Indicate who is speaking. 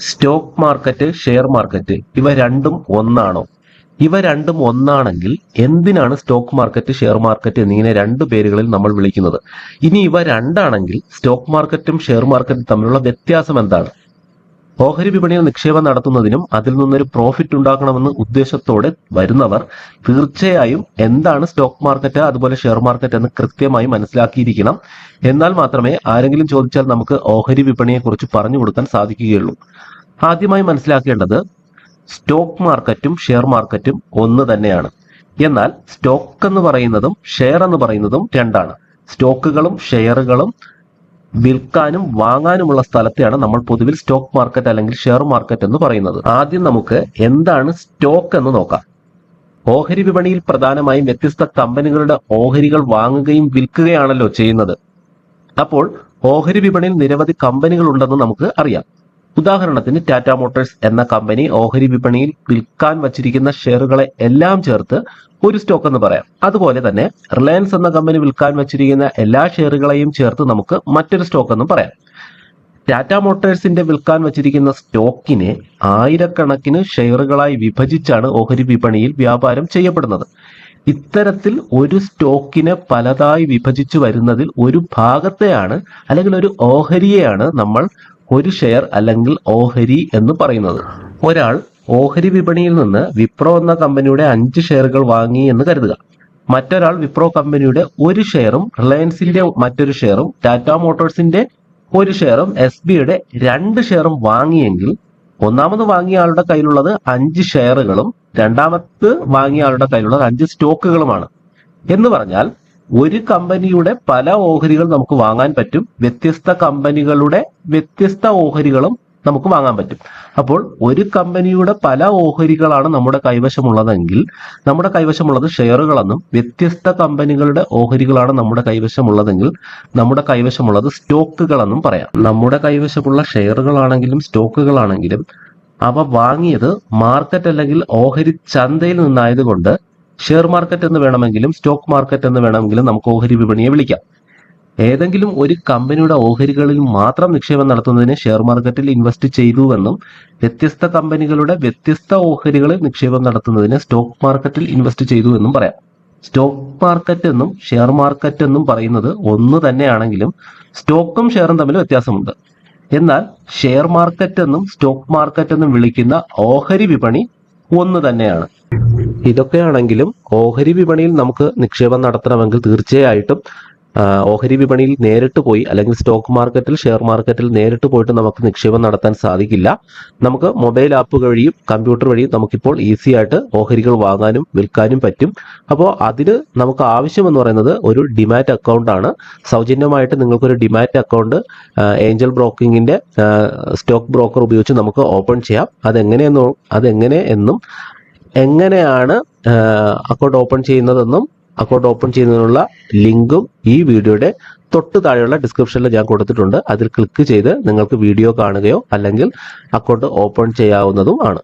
Speaker 1: Stock market share market ഇവ രണ്ടും ഒന്നാണോ? ഇവ രണ്ടും ഒന്നാണെങ്കിൽ എന്തിനാണ് സ്റ്റോക്ക് മാർക്കറ്റ് ഷെയർ മാർക്കറ്റ് എന്നിങ്ങനെ രണ്ട് പേരുകളിൽ നമ്മൾ വിളിക്കുന്നത്? ഇനി ഇവ രണ്ടാണെങ്കിൽ സ്റ്റോക്ക് മാർക്കറ്റും ഷെയർ മാർക്കറ്റും തമ്മിലുള്ള വ്യത്യാസം എന്താണ്? ഓഹരി വിപണിയിൽ നിക്ഷേപം നടത്തുന്നതിനും അതിൽ നിന്നൊരു പ്രോഫിറ്റ് ഉണ്ടാക്കണമെന്ന ഉദ്ദേശത്തോടെ വരുന്നവർ തീർച്ചയായും എന്താണ് സ്റ്റോക്ക് മാർക്കറ്റ് അതുപോലെ ഷെയർ മാർക്കറ്റ് എന്ന് കൃത്യമായി മനസ്സിലാക്കിയിരിക്കണം. എന്നാൽ മാത്രമേ ആരെങ്കിലും ചോദിച്ചാൽ നമുക്ക് ഓഹരി വിപണിയെക്കുറിച്ച് പറഞ്ഞു കൊടുക്കാൻ സാധിക്കുകയുള്ളൂ. ആദ്യമായി മനസ്സിലാക്കേണ്ടത് സ്റ്റോക്ക് മാർക്കറ്റും ഷെയർ മാർക്കറ്റും ഒന്ന് തന്നെയാണ്. എന്നാൽ സ്റ്റോക്ക് എന്ന് പറയുന്നതും ഷെയർ എന്ന് പറയുന്നതും രണ്ടാണ്. സ്റ്റോക്കുകളും ഷെയറുകളും വിൽക്കാനും വാങ്ങാനുമുള്ള സ്ഥലത്തെയാണ് നമ്മൾ പൊതുവിൽ സ്റ്റോക്ക് മാർക്കറ്റ് അല്ലെങ്കിൽ ഷെയർ മാർക്കറ്റ് എന്ന് പറയുന്നത്. ആദ്യം നമുക്ക് എന്താണ് സ്റ്റോക്ക് എന്ന് നോക്കാം. ഓഹരി വിപണിയിൽ പ്രധാനമായും വ്യത്യസ്ത കമ്പനികളുടെ ഓഹരികൾ വാങ്ങുകയും വിൽക്കുകയാണല്ലോ ചെയ്യുന്നത്. അപ്പോൾ ഓഹരി വിപണിയിൽ നിരവധി കമ്പനികൾ ഉണ്ടെന്ന് നമുക്ക് അറിയാം. ഉദാഹരണത്തിന് ടാറ്റ മോട്ടോഴ്സ് എന്ന കമ്പനി ഓഹരി വിപണിയിൽ വിൽക്കാൻ വച്ചിരിക്കുന്ന ഷെയറുകളെ എല്ലാം ചേർത്ത് ഒരു സ്റ്റോക്ക് എന്ന് പറയാം. അതുപോലെ തന്നെ റിലയൻസ് എന്ന കമ്പനി വിൽക്കാൻ വെച്ചിരിക്കുന്ന എല്ലാ ഷെയറുകളെയും ചേർത്ത് നമുക്ക് മറ്റൊരു സ്റ്റോക്ക് എന്ന് പറയാം. ടാറ്റ മോട്ടോഴ്സിന്റെ വിൽക്കാൻ വെച്ചിരിക്കുന്ന സ്റ്റോക്കിനെ ആയിരക്കണക്കിന് ഷെയറുകളായി വിഭജിച്ചാണ് ഓഹരി വിപണിയിൽ വ്യാപാരം ചെയ്യപ്പെടുന്നത്. ഇത്തരത്തിൽ ഒരു സ്റ്റോക്കിനെ പലതായി വിഭജിച്ചു വരുന്നതിൽ ഒരു ഭാഗത്തെയാണ് അല്ലെങ്കിൽ ഒരു ഓഹരിയെയാണ് നമ്മൾ ഒരു ഷെയർ അല്ലെങ്കിൽ ഓഹരി എന്ന് പറയുന്നത്. ഒരാൾ ഓഹരി വിപണിയിൽ നിന്ന് വിപ്രോ എന്ന കമ്പനിയുടെ അഞ്ച് ഷെയറുകൾ വാങ്ങി എന്ന് കരുതുക. മറ്റൊരാൾ വിപ്രോ കമ്പനിയുടെ ഒരു ഷെയറും റിലയൻസിന്റെ മറ്റൊരു ഷെയറും ടാറ്റ മോട്ടോഴ്സിന്റെ ഒരു ഷെയറും എസ് ബിയുടെ രണ്ട് ഷെയറും വാങ്ങിയെങ്കിൽ ഒന്നാമത് വാങ്ങിയ ആളുടെ കയ്യിലുള്ളത് അഞ്ച് ഷെയറുകളും രണ്ടാമത് വാങ്ങിയ ആളുടെ കയ്യിലുള്ളത് അഞ്ച് സ്റ്റോക്കുകളുമാണ്. എന്ന് പറഞ്ഞാൽ ഒരു കമ്പനിയുടെ പല ഓഹരികൾ നമുക്ക് വാങ്ങാൻ പറ്റും. വ്യത്യസ്ത കമ്പനികളുടെ വ്യത്യസ്ത ഓഹരികളും നമുക്ക് വാങ്ങാൻ പറ്റും. അപ്പോൾ ഒരു കമ്പനിയുടെ പല ഓഹരികളാണ് നമ്മുടെ കൈവശമുള്ളതെങ്കിൽ നമ്മുടെ കൈവശമുള്ളത് ഷെയറുകളെന്നും വ്യത്യസ്ത കമ്പനികളുടെ ഓഹരികളാണ് നമ്മുടെ കൈവശമുള്ളതെങ്കിൽ നമ്മുടെ കൈവശമുള്ളത് സ്റ്റോക്കുകളെന്നും പറയാം. നമ്മുടെ കൈവശമുള്ള ഷെയറുകളാണെങ്കിലും സ്റ്റോക്കുകളാണെങ്കിലും അവ വാങ്ങിയത് മാർക്കറ്റ് അല്ലെങ്കിൽ ഓഹരി ചന്തയിൽ നിന്നായതുകൊണ്ട് ഷെയർ മാർക്കറ്റ് എന്ന് വേണമെങ്കിലും സ്റ്റോക്ക് മാർക്കറ്റ് എന്ന് വേണമെങ്കിലും നമുക്ക് ഓഹരി വിപണിയെ വിളിക്കാം. ഏതെങ്കിലും ഒരു കമ്പനിയുടെ ഓഹരികളിൽ മാത്രം നിക്ഷേപം നടത്തുന്നതിന് ഷെയർ മാർക്കറ്റിൽ ഇൻവെസ്റ്റ് ചെയ്തുവെന്നും വ്യത്യസ്ത കമ്പനികളുടെ വ്യത്യസ്ത ഓഹരികളിൽ നിക്ഷേപം നടത്തുന്നതിന് സ്റ്റോക്ക് മാർക്കറ്റിൽ ഇൻവെസ്റ്റ് ചെയ്തു എന്നും പറയാം. സ്റ്റോക്ക് മാർക്കറ്റ് എന്നും ഷെയർ മാർക്കറ്റ് എന്നും പറയുന്നത് ഒന്ന് തന്നെയാണെങ്കിലും സ്റ്റോക്കും ഷെയറും തമ്മിൽ വ്യത്യാസമുണ്ട്. എന്നാൽ ഷെയർ മാർക്കറ്റ് എന്നും സ്റ്റോക്ക് മാർക്കറ്റ് എന്നും വിളിക്കുന്ന ഓഹരി വിപണി ഒന്ന് തന്നെയാണ്. ഇതൊക്കെയാണെങ്കിലും ഓഹരി വിപണിയിൽ നമുക്ക് നിക്ഷേപം നടത്തണമെങ്കിൽ തീർച്ചയായിട്ടും ഓഹരി വിപണിയിൽ നേരിട്ട് പോയി അല്ലെങ്കിൽ സ്റ്റോക്ക് മാർക്കറ്റിൽ ഷെയർ മാർക്കറ്റിൽ നേരിട്ട് പോയിട്ട് നമുക്ക് നിക്ഷേപം നടത്താൻ സാധിക്കില്ല. നമുക്ക് മൊബൈൽ ആപ്പ് വഴിയും കമ്പ്യൂട്ടർ വഴിയും നമുക്കിപ്പോൾ ഈസി ആയിട്ട് ഓഹരികൾ വാങ്ങാനും വിൽക്കാനും പറ്റും. അപ്പോൾ അതിന് നമുക്ക് ആവശ്യം എന്ന് പറയുന്നത് ഒരു ഡിമാറ്റ് അക്കൗണ്ട് ആണ്. സൗജന്യമായിട്ട് നിങ്ങൾക്കൊരു ഡിമാറ്റ് അക്കൗണ്ട് ഏഞ്ചൽ ബ്രോക്കിങ്ങിന്റെ സ്റ്റോക്ക് ബ്രോക്കർ ഉപയോഗിച്ച് നമുക്ക് ഓപ്പൺ ചെയ്യാം. അതെങ്ങനെയെന്നോ അതെങ്ങനെ എന്നും എങ്ങനെയാണ് അക്കൗണ്ട് ഓപ്പൺ ചെയ്യുന്നതെന്നും അക്കൗണ്ട് ഓപ്പൺ ചെയ്യുന്നതിനുള്ള ലിങ്കും ഈ വീഡിയോയുടെ തൊട്ട് താഴെയുള്ള ഡിസ്ക്രിപ്ഷനിൽ ഞാൻ കൊടുത്തിട്ടുണ്ട്. അതിൽ ക്ലിക്ക് ചെയ്ത് നിങ്ങൾക്ക് വീഡിയോ കാണുകയോ അല്ലെങ്കിൽ അക്കൗണ്ട് ഓപ്പൺ ചെയ്യാവുന്നതും ആണ്.